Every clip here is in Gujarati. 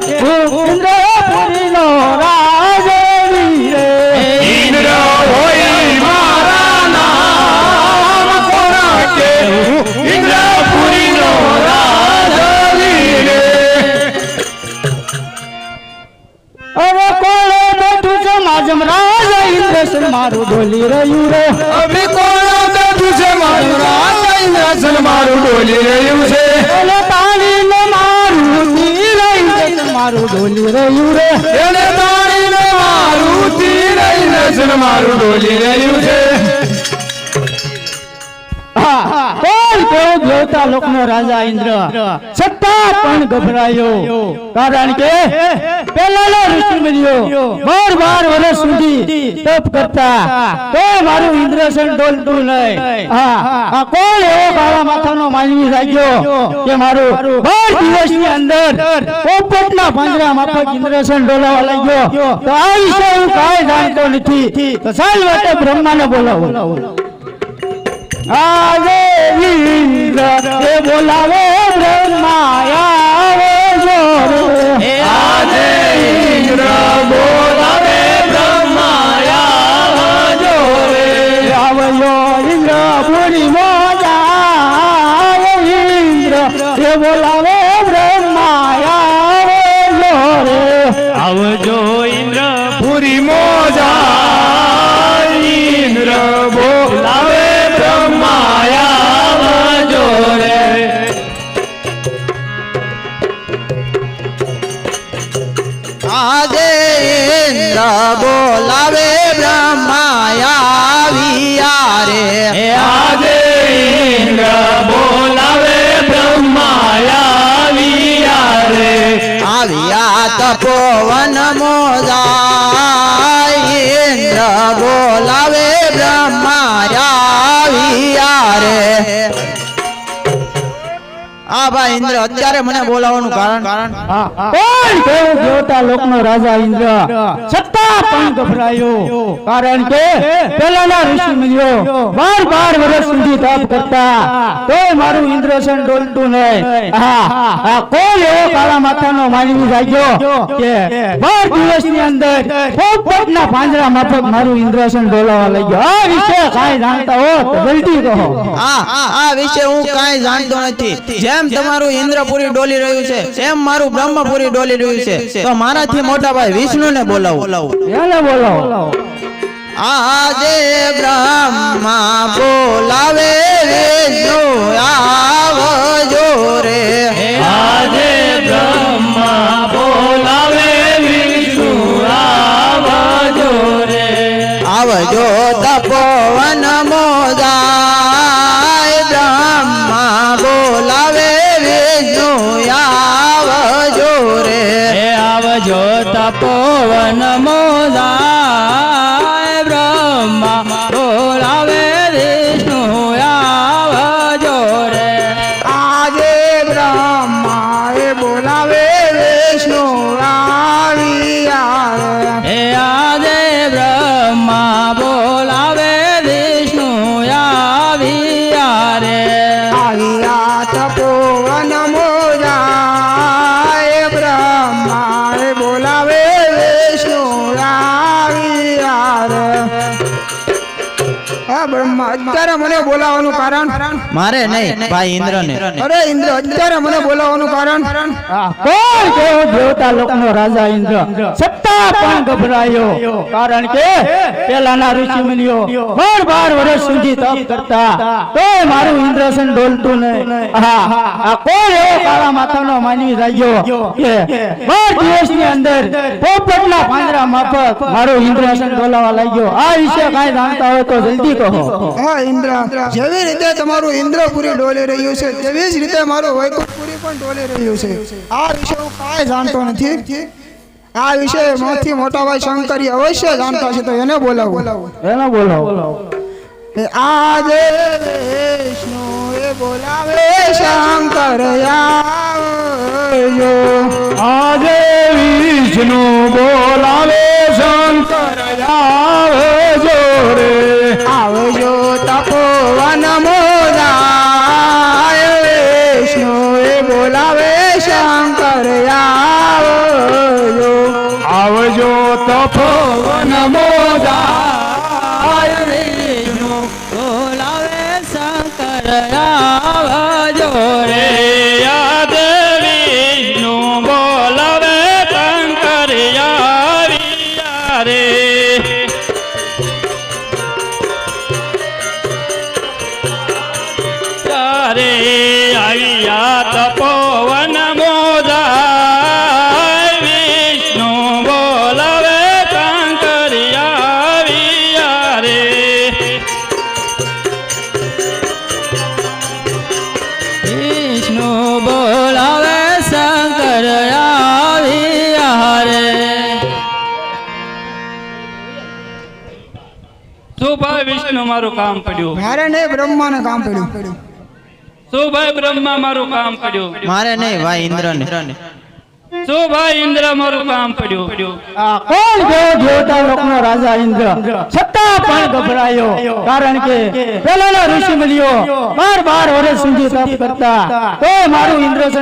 પણ હું ઇન્દ્રપુરીનો રે. ઇન્દ્ર હોય મારા નામ કોણ બેઠું છે માજમ રાજ મારું ડોલી રહ્યું રે. હવે કોણ બેઠું છે મારું રાજા ઇન્દ્રસન મારું ડોલી રહ્યું છે. ડોલી રહ્યું રે. એને તાળીને મારું તીર ઇન્દ્રસન મારું ડોલી રહ્યું છે. હા. દેવતા લોકનો રાજા ઇન્દ્ર. છતાં પણ ગભરાયો. કારણ કે પહેલાના ઋષિમુનિઓ બાર બાર વર્ષ સુધી તપ કરતા. તો મારું ઇન્દ્રસન ડોલતું નહીં. હા, આ કોણ એવો કાળા માથાનો માનવી લાગ્યો કે મારું બાર દિવસની અંદર પોપટના પાંજરા માફક ઇન્દ્રસન ડોલાવા લાગ્યો? તો આ વિશે હું કાંઈ જાણતો નથી. તો સાલ માટે બ્રહ્માને બોલાવો. આજે ઇન્દ્ર એ બોલાવે બ્રહ્માયા જોરે આજે ઇન્દ્ર બોલાવે બ્રહ્માયા જોરે આવ્યો ઇન્દ્ર પૂરી મોજા ઇન્દ્ર. એ બોલાવે બ્રહ્માયા જોરે આવજો ઇન્દ્ર પૂરી મોજા તપોવન મોજા ઇન્દ્ર બોલાવે બ્રહ્મા રે આ ભાઈ ઇન્દ્ર અત્યારે મને બોલાવવાનું કારણ. કારણ. કોણ કેવો દેવતા લોકનો રાજા ઇન્દ્ર. છતાં પણ ગભરાયો. કારણ કે પહેલાના ઋષિ મુનિઓ બાર બાર વર્ષ સુધી તપ કરતા. તો મારું ઇન્દ્રસન ડોલતું નહીં. હા. આ કોણ એવો કાળા માથાનો માનવી જાગ્યો કે બાર દિવસની અંદર પોપટના પાંજરા માફક મારું ઇન્દ્રસન ડોલાવા લાગ્યો આ વિશે કાંઈ જાણતા હો તો જલ્દી કહો. આ આ વિશે હું કાંઈ જાણતો નથી. જેમ તમારું ઇન્દ્રપુરી ડોલી રહ્યું છે એમ મારું બ્રહ્મપુરી ડોલી રહ્યું છે. તો મારાથી મોટા ભાઈ વિષ્ણુને બોલાવો. એને આજે બ્રહ્મા બોલાવે વિષ્ણુ આવજો રે. આજે બ્રહ્મા બોલાવે વિષ્ણુ આવજો રે. આવજો તપોવન મોદાય મારે નહીં ભાઈ ઇન્દ્રને. અરે ઇન્દ્ર અત્યારે મને બોલાવવાનું કારણ? દેવતા લોકનો રાજા ઇન્દ્ર? સત્તા પણ ગભરાયો. કારણ કે પેલાના ઋષિ મુનિઓ બાર બાર વર્ષ સુધી તપ કરતા. તોય મારું ઇન્દ્રસન ડોલતું નહીં. હા આ કોઈ એવો કાળા માથાનો માનવી લાગ્યો કે બાર દિવસની અંદર પોપટલા પાંજરા માફક મારું ઇન્દ્રસન ડોલાવા લાગ્યો. આ વિશે કાંઈ જાણતા હોય તો જલ્દી કહો. હા ઇન્દ્ર. જેવી રીતે તમારું ઇન્દ્રપુરી ડોલી રહ્યું છે. તેવી જ રીતે મારું વૈકુંઠપુરી પણ ડોલી રહ્યું છે. આ વિશે હું કાંઈ જાણતો નથી. આ વિશે મોથી મોટાભાઈ શંકરી અવશ્ય જાણતા છે તો એને બોલાવો. એને બોલાવો. આજે વિષ્ણુ એ બોલાવે શંકર આવજો આજે વિષ્ણુ બોલાવે શંકર આવજો રે આવજો તપોવન આવજો તપોવન મારું કામ પડ્યું. મારે નહીં બ્રહ્માને કામ પડ્યું. શું ભાઈ બ્રહ્મા મારું કામ પડ્યું? મારે નહીં ભાઈ ઇન્દ્ર ને શું મારું કામ તો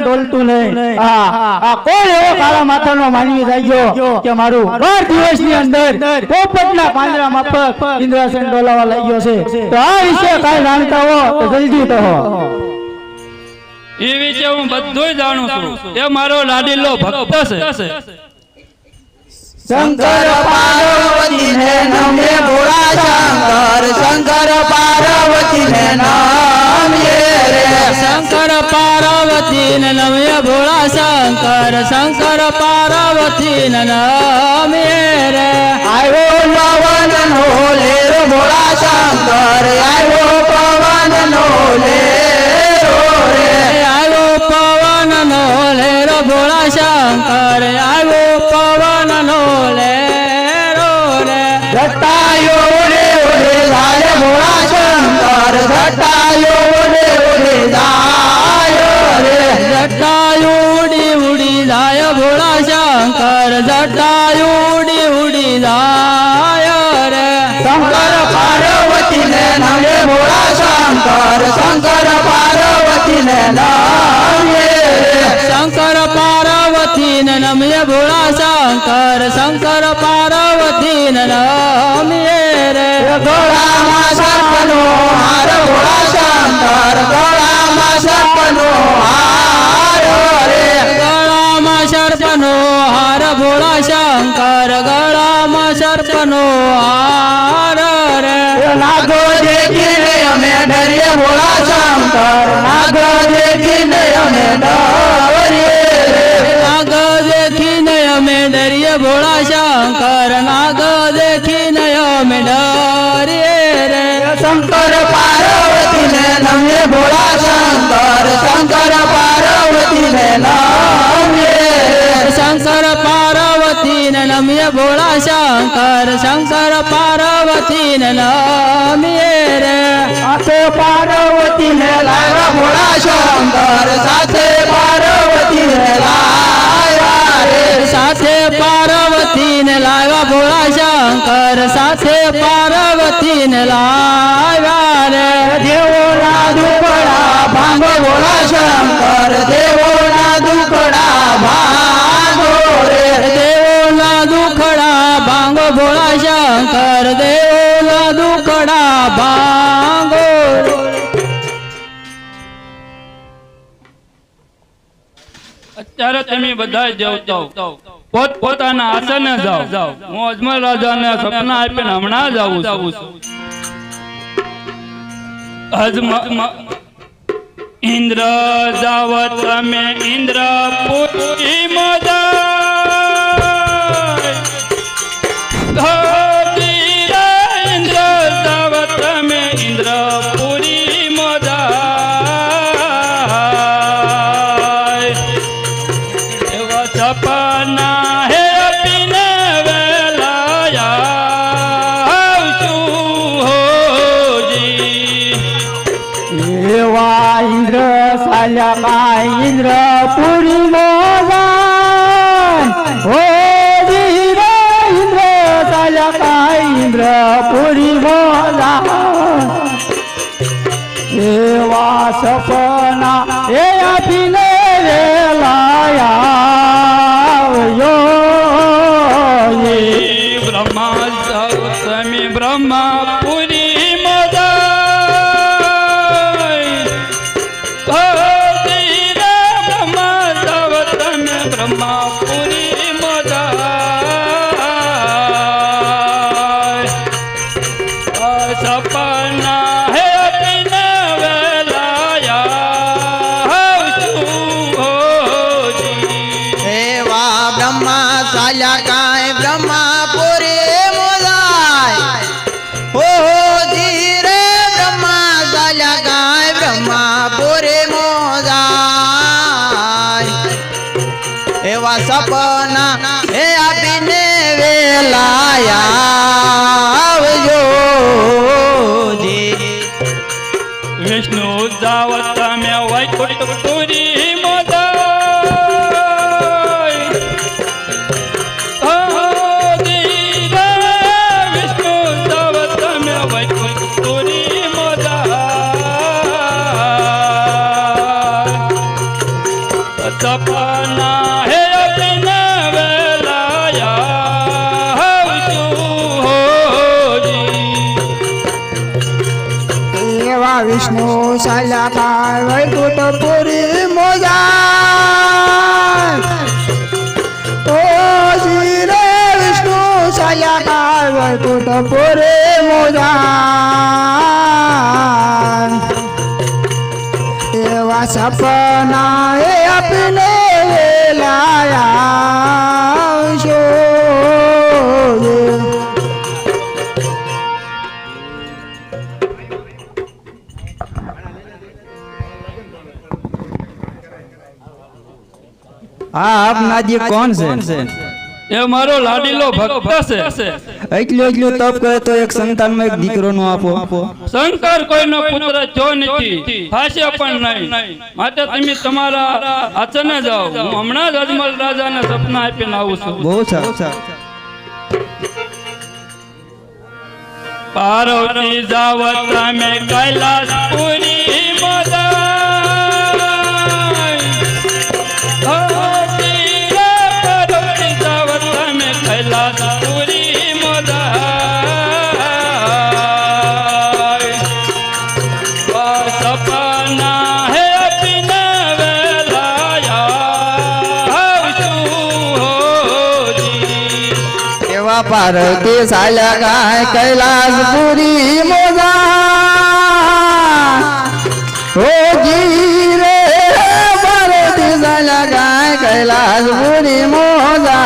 ડોલતું નહીં. આ એવો કાળા માથાનો માનવી થઈ કે મારું બાર દિવસની અંદર પોપટના પાંજરા માફક ઇન્દ્રસન ડોલાવા લાગ્યો છે? તો આ વિશે કાંઈ જાણતા હો એ વિશે હું બધું જાણું છું. એ મારો લાડીલો ભક્ત છે. શંકર પાર્વતી ને નમે ભોળા શંકર શંકર પાર્વતી ને નમે રે. શંકર પાર્વતી ને નમે ભોળા શંકર શંકર પાર્વતી ને નમે રે. આવ્યો પવન નો લેર ભોળા શંકર આવ્યો પવન નો લેરો રે આવ્યો પવન નો લેર ભોળા શંકર આવ્યો પવન નો લેરો રે જટાયો રે ઓરે જાય ભોળા શંકર જટાયો શંકર શંકર પાર્વતી ને નમે શંકર પાર્વતી ને નમે ભોળા શંકર શંકર પાર્વતી ને નમે રે ગોળામાં સર્પનો હાર ભોળા ભોળા શંકર નાગ દેખીને અમે ડરીએ રે શંકર પાર્વતી ને નમે ભોળા શંકર શંકર પાર્વતી ને નમે શંકર પાર્વતી ને નમે ભોળા શંકર શંકર પાર્વતી ને નમે રે સાથે પાર્વતી ને લાવ્યા ભોળા શંકર સાથે પાર્વતી ને લાવ્યા રે સાથે પાર્વતી ને લાવ્યા ભોળા શંકર સાથે પાર્વતી ને લાવ્યા રે દેવોના દુકડા ભાંગો ભોળા શંકર દેવોના દુકડા ભાંગો રે દેવોના દુખડા ભાંગો તમે બધા જાઓ પોત પોતાના આસને જાઓ. હું અજમલ રાજાને સપના આપીને હમણાં જ આવું છું. અજમ ઇન્દ્ર જાવ તમે ઇન્દ્ર પુરી મદાય કાય ઇન્દ્ર પુરી મોદાન હો ઇન્દ્ર ચાલ્યા ઇન્દ્રપુરી ઇન્દ્ર પુરી મોદાન એવા સપના એવા સપના એ આપીને વેલાયા આવજો જી. વિષ્ણુ જાવ તમે વૈકુંઠ પુરી સપના હે શાલાકાર વૈકુંઠ પુરી મોજા. ઓ શ્રી વિષ્ણુ શાલાકાર વૈકુંઠ પુરી મોજા. એવા સપના એ આપને હા આપનાજી કોણ છે? એ મારો લાડીલો ભક્ત છે. એટલું એટલું તપ કરે તો એક સંતાનમાં એક દીકરો નો આપો. શંકર કોઈનો પુત્ર જો નથી ફાશે પણ નહીં. માટે તમે તમારા આચરણે જાઓ. હું હમણાં જ અજમલ રાજાને સપના આપીને આવું છું. બહુ સારું પાર્વતી જાવ તમે કૈલાસ એવા પાર્વતી સાલ્યા ગાય કૈલાસપુરી મોજા હો જી રે પાર્વતી સાલ્યા ગાય કૈલાસપુરી મોજા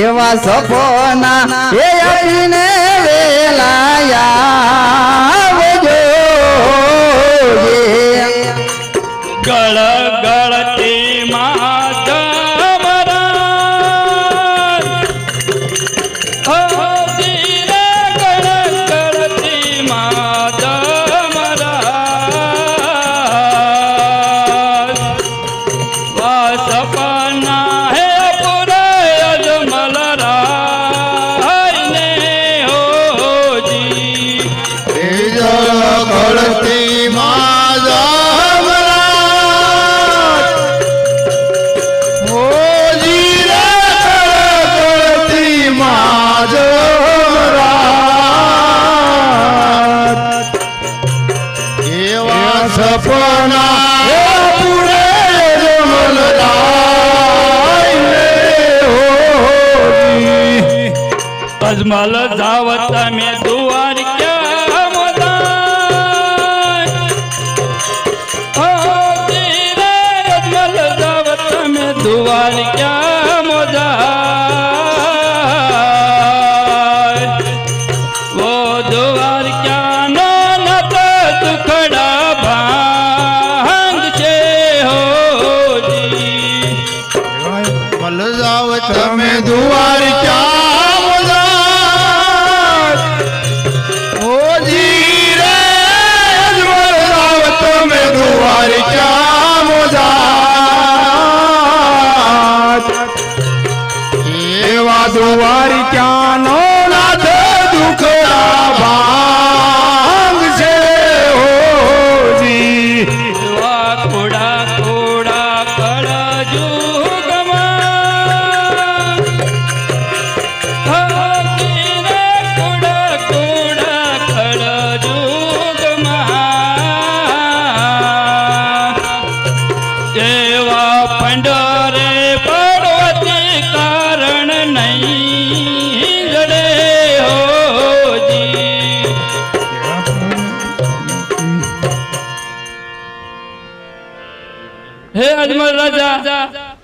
એવા સપના એ તમે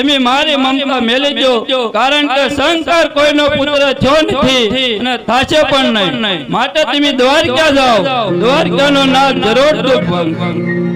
તમે મારી મમતા મેલી દો. કારણ કે શંકર કોઈનો પુત્ર છો નથી અને થાશે પણ નહીં. માટે તમે દ્વારકા જાઓ. દ્વારકાનો નાદ જરૂર દુઃખ